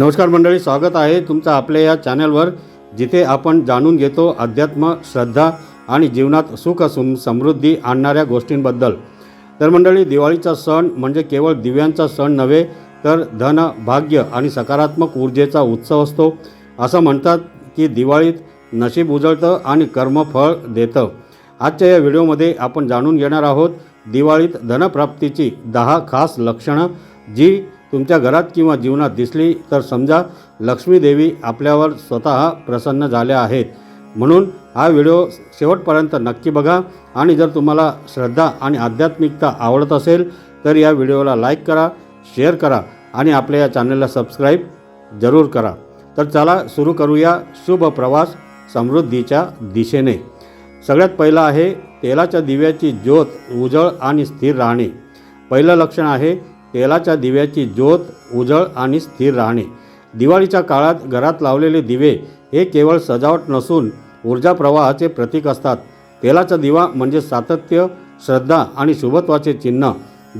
नमस्कार मंडळी स्वागत आहे तुमचं आपल्या या चॅनलवर जिथे आपण जाणून घेतो अध्यात्म श्रद्धा आणि जीवनात सुख सुम समृद्धी आणणाऱ्या गोष्टींबद्दल. तर मंडळी दिवाळीचा सण म्हणजे केवळ दिव्यांचा सण नव्हे तर धन भाग्य आणि सकारात्मक ऊर्जेचा उत्सव असतो. असं म्हणतात की दिवाळीत नशीब उजळतं आणि कर्मफळ देतं. आजच्या या व्हिडिओमध्ये आपण जाणून घेणार आहोत दिवाळीत धनप्राप्तीची दहा खास लक्षणं जी तुमच्या घरात किंवा जीवनात दिसली तर समजा लक्ष्मी देवी आपल्यावर स्वतः प्रसन्न झाल्या आहेत. म्हणून हा व्हिडिओ शेवटपर्यंत नक्की बघा आणि जर तुम्हाला श्रद्धा आणि आध्यात्मिकता आवडत असेल तर या व्हिडिओला लाईक करा शेअर करा आणि आपल्या या चॅनलला सबस्क्राईब जरूर करा. तर चला सुरू करूया शुभ प्रवास समृद्धीच्या दिशेने. सगळ्यात पहिलं आहे तेलाच्या दिव्याची ज्योत उजळ आणि स्थिर राहणे. पहिलं लक्षण आहे तेलाच्या दिव्याची ज्योत उजळ आणि स्थिर राहणे. दिवाळीच्या काळात घरात लावलेले दिवे हे केवळ सजावट नसून ऊर्जा प्रवाहाचे प्रतीक असतात. तेलाचा दिवा म्हणजे सातत्य श्रद्धा आणि शुभत्वाचे चिन्ह.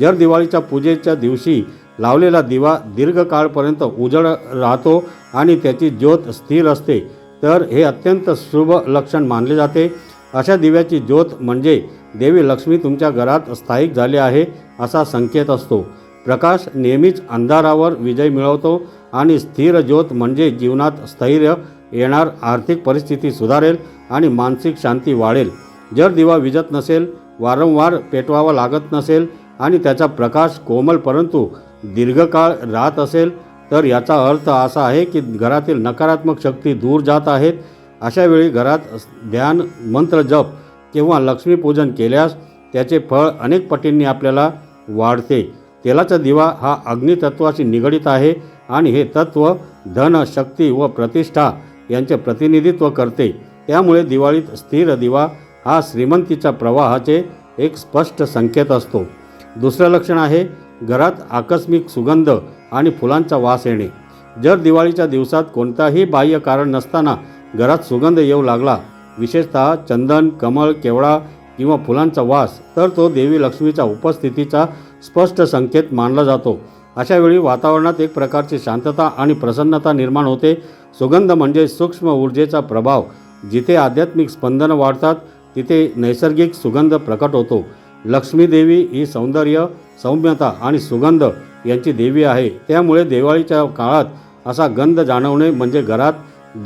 जर दिवाळीच्या पूजेच्या दिवशी लावलेला दिवा दीर्घकाळपर्यंत उजळ राहतो आणि त्याची ज्योत स्थिर असते तर हे अत्यंत शुभ लक्षण मानले जाते. अशा दिव्याची ज्योत म्हणजे देवी लक्ष्मी तुमच्या घरात स्थायिक झाली आहे असा संकेत असतो. प्रकाश नेहमीच अंधारावर विजय मिळवतो आणि स्थिर ज्योत म्हणजे जीवनात स्थैर्य येणार आर्थिक परिस्थिती सुधारेल आणि मानसिक शांती वाढेल. जर दिवा विजत नसेल वारंवार पेटवावा लागत नसेल आणि त्याचा प्रकाश कोमल परंतु दीर्घकाळ राहत असेल तर याचा अर्थ असा आहे की घरातील नकारात्मक शक्ती दूर जात आहेत. अशा वेळी घरात ध्यान मंत्र जप किंवा लक्ष्मीपूजन केल्यास त्याचे फळ अनेक पटींनी आपल्याला वाढते. तेलाचा दिवा हा अग्नितत्वाशी निगडित आहे आणि हे तत्व धन शक्ती व प्रतिष्ठा यांचे प्रतिनिधित्व करते. त्यामुळे दिवाळीत स्थिर दिवा हा श्रीमंतीच्या प्रवाहाचे एक स्पष्ट संकेत असतो. दुसरं लक्षण आहे घरात आकस्मिक सुगंध आणि फुलांचा वास येणे. जर दिवाळीच्या दिवसात कोणताही बाह्य कारण नसताना घरात सुगंध येऊ लागला विशेषतः चंदन कमळ केवळा किंवा फुलांचा वास तर तो देवी लक्ष्मीच्या उपस्थितीचा स्पष्ट संकेत मानला जातो. अशावेळी वातावरणात एक प्रकारची शांतता आणि प्रसन्नता निर्माण होते. सुगंध म्हणजे सूक्ष्म ऊर्जेचा प्रभाव. जिथे आध्यात्मिक स्पंदनं वाढतात तिथे नैसर्गिक सुगंध प्रकट होतो. लक्ष्मीदेवी ही सौंदर्य सौम्यता आणि सुगंध यांची देवी आहे. त्यामुळे दिवाळीच्या काळात असा गंध जाणवणे म्हणजे घरात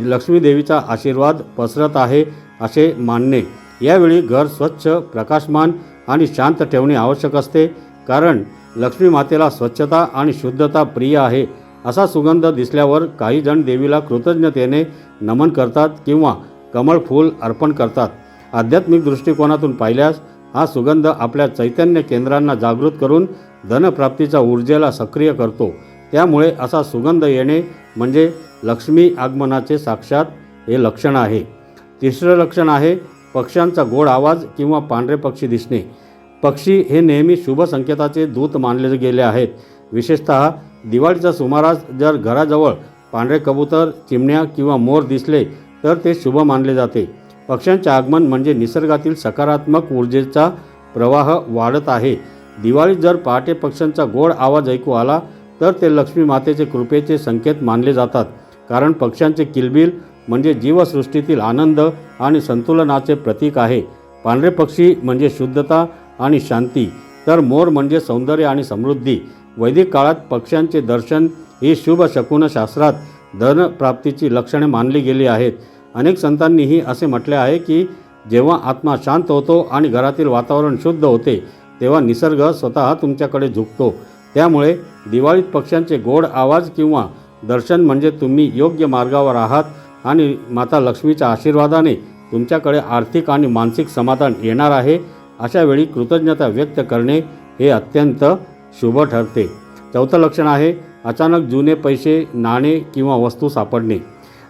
लक्ष्मीदेवीचा आशीर्वाद पसरत आहे असे मानणे. यावेळी घर स्वच्छ प्रकाशमान आणि शांत ठेवणे आवश्यक असते. कारण लक्ष्मी मातेला स्वच्छता आणि शुद्धता प्रिय आहे असा सुगंध दिसल्यावर काही जण देवीला कृतज्ञतेने नमन करतात किंवा कमळ फूल अर्पण करतात. आध्यात्मिक दृष्टिकोनातून पाहिल्यास हा सुगंध आपल्या चैतन्य केंद्रांना जागृत करून धनप्राप्तीच्या ऊर्जेला सक्रिय करतो. त्यामुळे असा सुगंध येणे म्हणजे लक्ष्मी आगमनाचे साक्षात हे लक्षण आहे. तिसरं लक्षण आहे पक्ष्यांचा गोड आवाज किंवा पांढरे पक्षी दिसणे. पक्षी हे नेहमी शुभ संकेताचे दूत मानले गेले आहेत. विशेषतः दिवाळीच्या सुमारास जर घराजवळ पांढरे कबूतर चिमण्या किंवा मोर दिसले तर ते शुभ मानले जाते. पक्ष्यांचे आगमन म्हणजे निसर्गातील सकारात्मक ऊर्जेचा प्रवाह वाढत आहे. दिवाळीत जर पहाटे पक्ष्यांचा गोड आवाज ऐकू आला तर ते लक्ष्मी मातेचे कृपेचे संकेत मानले जातात. कारण पक्ष्यांचे किलबिल म्हणजे जीवसृष्टीतील आनंद आणि संतुलनाचे प्रतीक आहे. पांढरे पक्षी म्हणजे शुद्धता आणि शांती. तर मोर म्हणजे सौंदर्य आणि समृद्धी. वैदिक काळात पक्ष्यांचे दर्शन ही शुभ शकुनशास्त्रात धनप्राप्तीची लक्षणे मानली गेली आहेत. अनेक संतांनीही असे म्हटले आहे की जेव्हा आत्मा शांत होतो आणि घरातील वातावरण शुद्ध होते तेव्हा निसर्ग स्वतः तुमच्याकडे झुकतो. त्यामुळे दिवाळीत पक्ष्यांचे गोड आवाज किंवा दर्शन म्हणजे तुम्ही योग्य मार्गावर आहात आणि माता लक्ष्मीच्या आशीर्वादाने तुमच्याकडे आर्थिक आणि मानसिक समाधान येणार आहे. अशा वेळी कृतज्ञता व्यक्त करणे हे अत्यंत शुभ ठरते. चौथं लक्षण आहे अचानक जुने पैसे नाणे किंवा वस्तू सापडणे.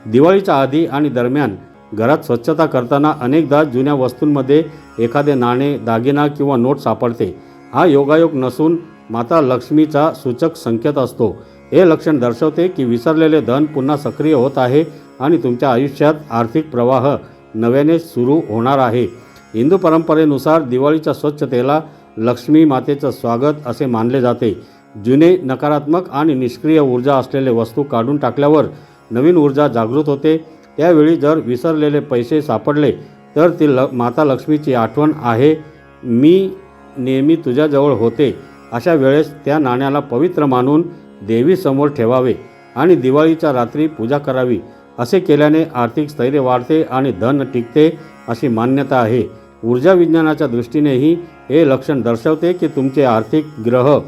दिवाळीच्या आधी आणि दरम्यान घरात स्वच्छता करताना अनेकदा जुन्या वस्तूंमध्ये एखादे नाणे दागिना किंवा नोट सापडते. हा योगायोग नसून माता लक्ष्मीचा सूचक संकेत असतो. हे लक्षण दर्शवते की विसरलेले धन पुन्हा सक्रिय होत आहे आणि तुमच्या आयुष्यात आर्थिक प्रवाह नव्याने सुरू होणार आहे. हिंदू परंपरेनुसार दिवाळीच्या स्वच्छतेला लक्ष्मी मातेचं स्वागत असे मानले जाते. जुने नकारात्मक आणि निष्क्रिय ऊर्जा असलेले वस्तू काढून टाकल्यावर नवीन ऊर्जा जागृत होते. त्यावेळी जर विसरलेले पैसे सापडले तर ती ल माता लक्ष्मीची आठवण आहे. मी नेहमी तुझ्याजवळ होते. अशा वेळेस त्या नाण्याला पवित्र मानून देवीसमोर ठेवावे आणि दिवाळीच्या रात्री पूजा करावी. असे केल्याने आर्थिक स्थैर्य वाढते आणि धन टिकते अशी मान्यता आहे. ऊर्जा विज्ञानाच्या दृष्टीनेही हे लक्षण दर्शवते की तुमचे आर्थिक ग्रह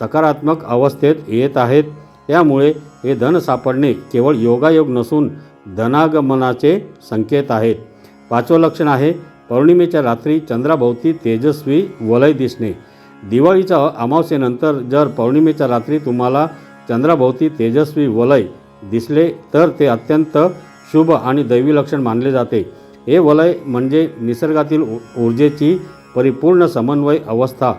सकारात्मक अवस्थेत येत आहेत. त्यामुळे हे धन सापडणे केवळ योगायोग नसून धनागमनाचे संकेत आहेत. पाचवं लक्षण आहे पौर्णिमेच्या रात्री चंद्राभोवती तेजस्वी वलय दिसणे. दिवाळीच्या अमावस्येनंतर जर पौर्णिमेच्या रात्री तुम्हाला चंद्राभोवती तेजस्वी वलय दिसले तर ते अत्यंत शुभ आणि दैवी लक्षण मानले जाते. हे वलय म्हणजे निसर्गातील ऊर्जेची परिपूर्ण समन्वय अवस्था.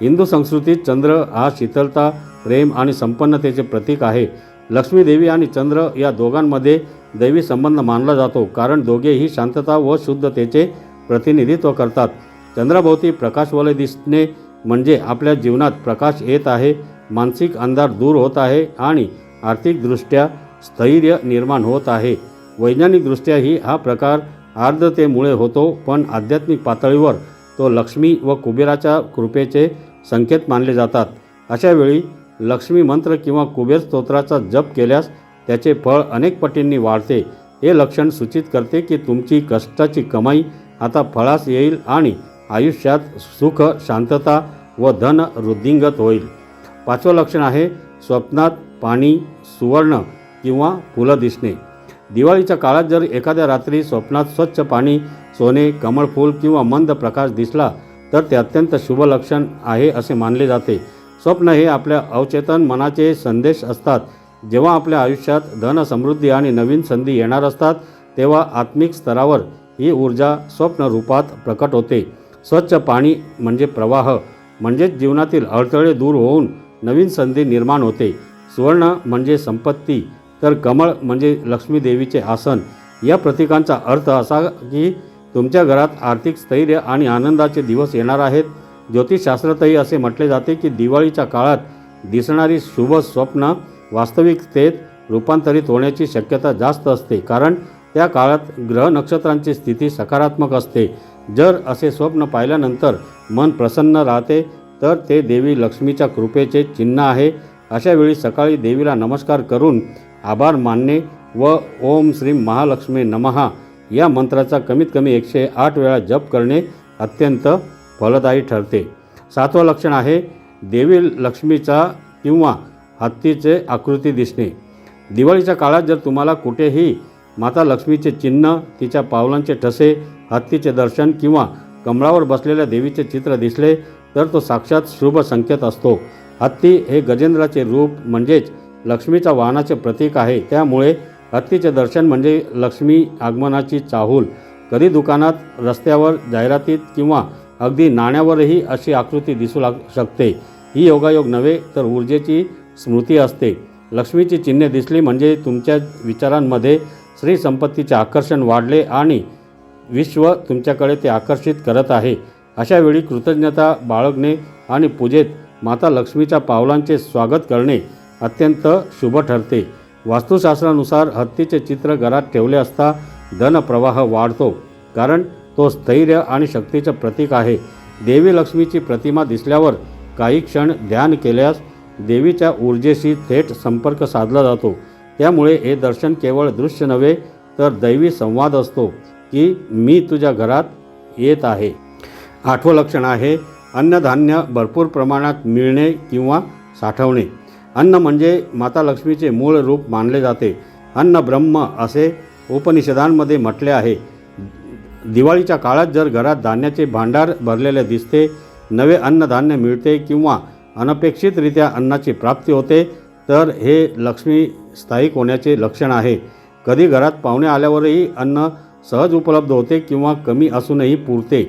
हिंदू संस्कृतीत चंद्र हा शीतलता प्रेम आणि संपन्नतेचे प्रतीक आहे. लक्ष्मीदेवी आणि चंद्र या दोघांमध्ये दैवी संबंध मानला जातो कारण दोघेही शांतता व शुद्धतेचे प्रतिनिधित्व करतात. चंद्राभोवती प्रकाशवलय दिसणे म्हणजे आपल्या जीवनात प्रकाश येत आहे मानसिक अंधार दूर होत आहे आणि आर्थिकदृष्ट्या स्थैर्य निर्माण होत आहे. वैज्ञानिकदृष्ट्याही हा प्रकार आर्द्रतेमुळे होतो पण आध्यात्मिक पातळीवर तो लक्ष्मी व कुबेराच्या कृपेचे संकेत मानले जातात. अशावेळी लक्ष्मी मंत्र किंवा कुबेर स्तोत्राचा जप केल्यास त्याचे फळ अनेक पटींनी वाढते. हे लक्षण सूचित करते की तुमची कष्टाची कमाई आता फळास येईल आणि आयुष्यात सुख शांतता व धन वृद्धिंगत होईल. पाचवं लक्षण आहे स्वप्नात पाणी सुवर्ण किंवा फुलं दिसणे. दिवाळीच्या काळात जर एखाद्या रात्री स्वप्नात स्वच्छ पाणी सोने कमळफूल किंवा मंद प्रकाश दिसला तर ते अत्यंत शुभ लक्षण आहे असे मानले जाते. स्वप्न हे आपल्या अवचेतन मनाचे संदेश असतात. जेव्हा आपल्या आयुष्यात धन समृद्धी आणि नवीन संधी येणार असतात तेव्हा आत्मिक स्तरावर ही ऊर्जा स्वप्न रूपात प्रकट होते. स्वच्छ पाणी म्हणजे प्रवाह म्हणजेच जीवनातील अडथळे दूर होऊन नवीन संधी निर्माण होते. सुवर्ण म्हणजे संपत्ती तर कमळ म्हणजे लक्ष्मी देवीचे आसन या प्रतीकांचा अर्थ असा की तुमच्या घरात आर्थिक स्थैर्य आणि आनंदाचे दिवस येणार आहेत. ज्योतिषशास्त्रातही असे म्हटले जाते की दिवाळीच्या काळात दिसणारी शुभ स्वप्न वास्तविकतेत रूपांतरित होण्याची शक्यता जास्त असते. कारण त्या काळात ग्रह नक्षत्रांची स्थिती सकारात्मक असते. जर असे स्वप्न पाहिल्यानंतर मन प्रसन्न राहते तर ते देवी लक्ष्मीच्या कृपेचे चिन्ह आहे. अशावेळी सकाळी देवीला नमस्कार करून आभार मानणे व ओम श्री महालक्ष्मी नमहा. या मंत्राचा कमीत कमी एकशे आठ वेळा जप करणे अत्यंत फलदायी ठरते. सातवं लक्षण आहे देवी लक्ष्मीचा किंवा हत्तीचे आकृती दिसणे. दिवाळीच्या काळात जर तुम्हाला कुठेही माता लक्ष्मीचे चिन्ह तिच्या पावलांचे ठसे हत्तीचे दर्शन किंवा कमळावर बसलेल्या देवीचे चित्र दिसले तर तो साक्षात शुभ संकेत असतो. हत्ती हे गजेंद्राचे रूप म्हणजेच लक्ष्मीच्या वाहनाचे प्रतीक आहे. त्यामुळे हत्तीचे दर्शन म्हणजे लक्ष्मी आगमनाची चाहूल. कधी दुकानात रस्त्यावर जाहिरातीत किंवा अगदी नाण्यावरही अशी आकृती दिसू लाग शकते. ही योगायोग नव्हे तर ऊर्जेची स्मृती असते. लक्ष्मीची चिन्हे दिसली म्हणजे तुमच्या विचारांमध्ये श्री संपत्तीचे आकर्षण वाढले आणि विश्व तुमच्याकडे ते आकर्षित करत आहे. अशा वेळी कृतज्ञता बाळगणे आणि पूजेत माता लक्ष्मीच्या पावलांचे स्वागत करणे अत्यंत शुभ ठरते. वास्तुशास्त्रानुसार हत्तीचे चित्र घरात ठेवले असता धनप्रवाह वाढतो कारण तो स्थैर्य आणि शक्तीचं प्रतीक आहे. देवी लक्ष्मीची प्रतिमा दिसल्यावर काही क्षण ध्यान केल्यास देवीच्या ऊर्जेशी थेट संपर्क साधला जातो. त्यामुळे हे दर्शन केवळ दृश्य नव्हे तर दैवी संवाद असतो की मी तुझ्या घरात येत आहे. आठवं लक्षण आहे अन्नधान्य भरपूर प्रमाणात मिळणे किंवा साठवणे. अन्न म्हणजे माता लक्ष्मीचे मूळ रूप मानले जाते. अन्न ब्रह्म असे उपनिषदांमध्ये म्हटले आहे. दिवाळीच्या काळात जर घरात धान्याचे भांडार भरलेले दिसते नवे अन्नधान्य मिळते किंवा अनपेक्षितरित्या अन्नाची प्राप्ती होते तर हे लक्ष्मी स्थायिक होण्याचे लक्षण आहे. कधी घरात पाहुणे आल्यावरही अन्न सहज उपलब्ध होते किंवा कमी असूनही पुरते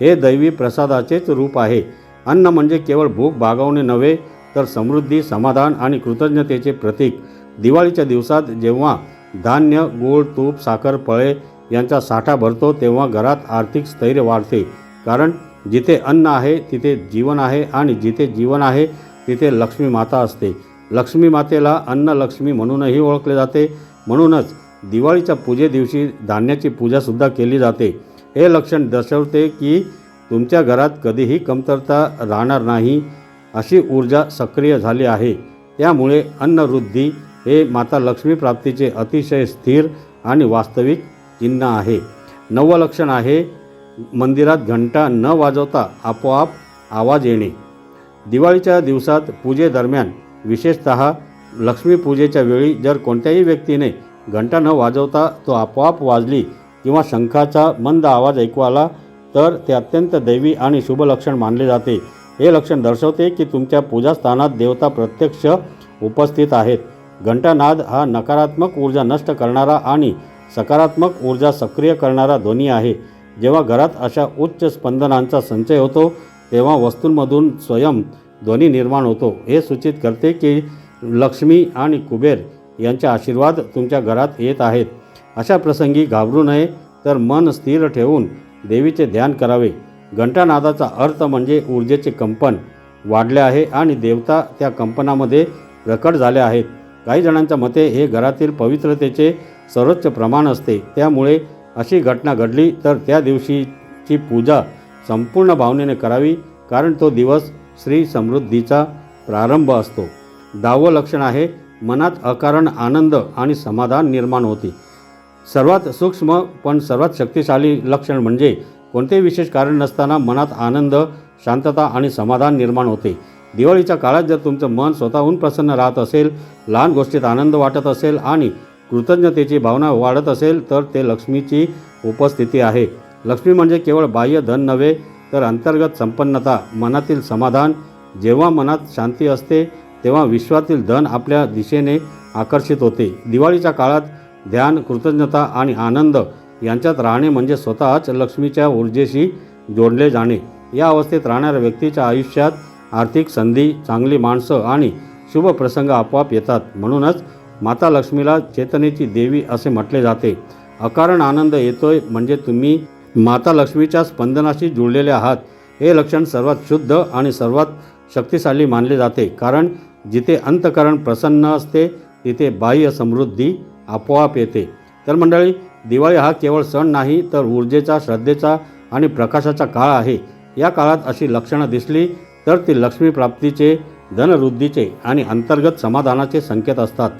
हे दैवी प्रसादाचेच रूप आहे. अन्न म्हणजे केवळ भूक भागवणे नव्हे तर समृद्धी समाधान आणि कृतज्ञतेचे प्रतीक दिवाळीच्या दिवसात जेव्हा धान्य गूळ तूप साखर फळे यांचा साठा भरतो तेव्हा घरात आर्थिक स्थैर्य वाढते. कारण जिथे अन्न आहे तिथे जीवन आहे आणि जिथे जीवन आहे तिथे लक्ष्मी माता असते. लक्ष्मी मातेला अन्नलक्ष्मी म्हणूनही ओळखले जाते. म्हणूनच दिवाळीच्या पूजे दिवशी धान्याची पूजासुद्धा केली जाते. हे लक्षण दर्शवते की तुमच्या घरात कधीही कमतरता राहणार नाही. अशी ऊर्जा सक्रिय झाली आहे. त्यामुळे अन्नवृद्धी हे माता लक्ष्मी प्राप्तीचे अतिशय स्थिर आणि वास्तविक चिन्ह आहे. नवं लक्षण आहे. मंदिरात घंटा न वाजवता आपोआप आवाज येणे. दिवाळीच्या दिवसात पूजेदरम्यान विशेषत लक्ष्मीपूजेच्या वेळी जर कोणत्याही व्यक्तीने घंटा न वाजवता तो आपोआप वाजली किंवा शंखाचा मंद आवाज ऐकू आला तर ते अत्यंत दैवी आणि शुभ लक्षण मानले जाते. हे लक्षण दर्शवते की तुमच्या पूजास्थानात देवता प्रत्यक्ष उपस्थित आहेत. घंटानाद हा नकारात्मक ऊर्जा नष्ट करणारा आणि सकारात्मक ऊर्जा सक्रिय करणारा ध्वनी आहे. जेव्हा घरात अशा उच्च स्पंदनांचा संचय होतो तेव्हा वस्तूंमधून स्वयं ध्वनी निर्माण होतो. हे सूचित करते की लक्ष्मी आणि कुबेर यांचे आशीर्वाद तुमच्या घरात येत आहेत. अशा प्रसंगी घाबरू नये तर मन स्थिर ठेवून देवीचे ध्यान करावे. घंटानादाचा अर्थ म्हणजे ऊर्जेचे कंपन वाढले आहे आणि देवता त्या कंपनामध्ये प्रकट झाल्या आहेत. काही जणांच्या मते हे घरातील पवित्रतेचे सर्वोच्च प्रमाण असते. त्यामुळे अशी घटना घडली तर त्या दिवशीची पूजा संपूर्ण भावनेने करावी कारण तो दिवस श्री समृद्धीचा प्रारंभ असतो. दहावं लक्षण आहे मनात अकारण आनंद आणि समाधान निर्माण होते. सर्वात सूक्ष्म पण सर्वात शक्तिशाली लक्षण म्हणजे कोणतेही विशेष कारण नसताना मनात आनंद शांतता आणि समाधान निर्माण होते. दिवाळीच्या काळात जर तुमचं मन स्वतःहून प्रसन्न राहत असेल लहान गोष्टीत आनंद वाटत असेल आणि कृतज्ञतेची भावना वाढत असेल तर ते लक्ष्मीची उपस्थिती आहे. लक्ष्मी म्हणजे केवळ बाह्य धन नव्हे तर अंतर्गत संपन्नता मनातील समाधान. जेव्हा मनात शांती असते तेव्हा विश्वातील धन आपल्या दिशेने आकर्षित होते. दिवाळीच्या काळात ध्यान कृतज्ञता आणि आनंद यांच्यात राहणे म्हणजे स्वतःच लक्ष्मीच्या ऊर्जेशी जोडले जाणे. या अवस्थेत राहणाऱ्या व्यक्तीच्या आयुष्यात आर्थिक संधी चांगली माणसं आणि शुभ प्रसंग आपोआप येतात. म्हणूनच माता लक्ष्मीला चेतनेची देवी असे म्हटले जाते. अकारण आनंद येतोय म्हणजे तुम्ही माता लक्ष्मीच्या स्पंदनाशी जुळलेले आहात. हे लक्षण सर्वात शुद्ध आणि सर्वात शक्तिशाली मानले जाते. कारण जिथे अंतकरण प्रसन्न असते तिथे बाह्य समृद्धी आपोआप येते. तर मंडळी दिवाळी हा केवळ सण नाही तर ऊर्जेचा श्रद्धेचा आणि प्रकाशाचा काळ आहे. या काळात अशी लक्षणं दिसली तर ती लक्ष्मी प्राप्तीचे धनवृद्धीचे आणि अंतर्गत समाधानाचे संकेत असतात.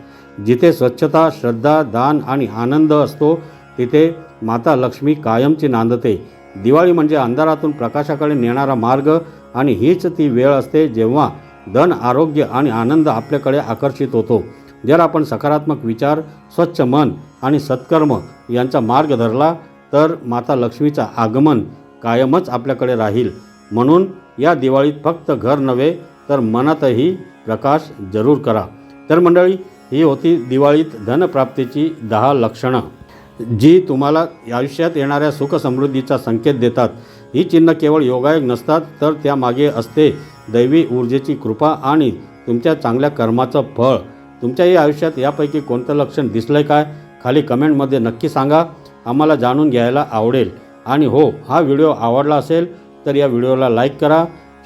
जिथे स्वच्छता श्रद्धा दान आणि आनंद असतो तिथे माता लक्ष्मी कायमची नांदते. दिवाळी म्हणजे अंधारातून प्रकाशाकडे नेणारा मार्ग आणि हीच ती वेळ असते जेव्हा धन आरोग्य आणि आनंद आपल्याकडे आकर्षित होतो. जर आपण सकारात्मक विचार स्वच्छ मन आणि सत्कर्म यांचा मार्ग धरला तर माता लक्ष्मीचा आगमन कायमच आपल्याकडे राहील. म्हणून या दिवाळीत फक्त घर नव्हे तर मनातही प्रकाश जरूर करा. तर मंडळी ही होती दिवाळीत धनप्राप्तीची दहा लक्षणं. जी तुम्हाला आयुष्यात येणाऱ्या सुखसमृद्धीचा संकेत देतात. ही चिन्ह केवळ योगायोग नसतात तर त्यामागे असते दैवी ऊर्जेची कृपा आणि तुमच्या चांगल्या कर्माचं फळ. तुमच्याही आयुष्यात यापैकी कोणतं लक्षण दिसलं आहे काय खाली कमेंटमध्ये नक्की सांगा. आम्हाला जाणून घ्यायला आवडेल. आणि हो हा व्हिडिओ आवडला असेल तर या व्हिडिओला लाईक करा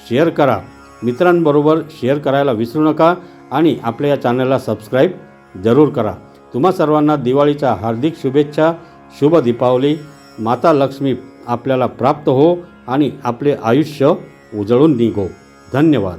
शेअर करा. मित्रांबरोबर शेअर करायला विसरू नका आणि आपल्या या चॅनलला सबस्क्राईब जरूर करा. तुम्हा सर्वांना दिवाळीच्या हार्दिक शुभेच्छा शुभ दीपावली. माता लक्ष्मी आपल्याला प्राप्त हो आणि आपले आयुष्य उजळून निघो. धन्यवाद.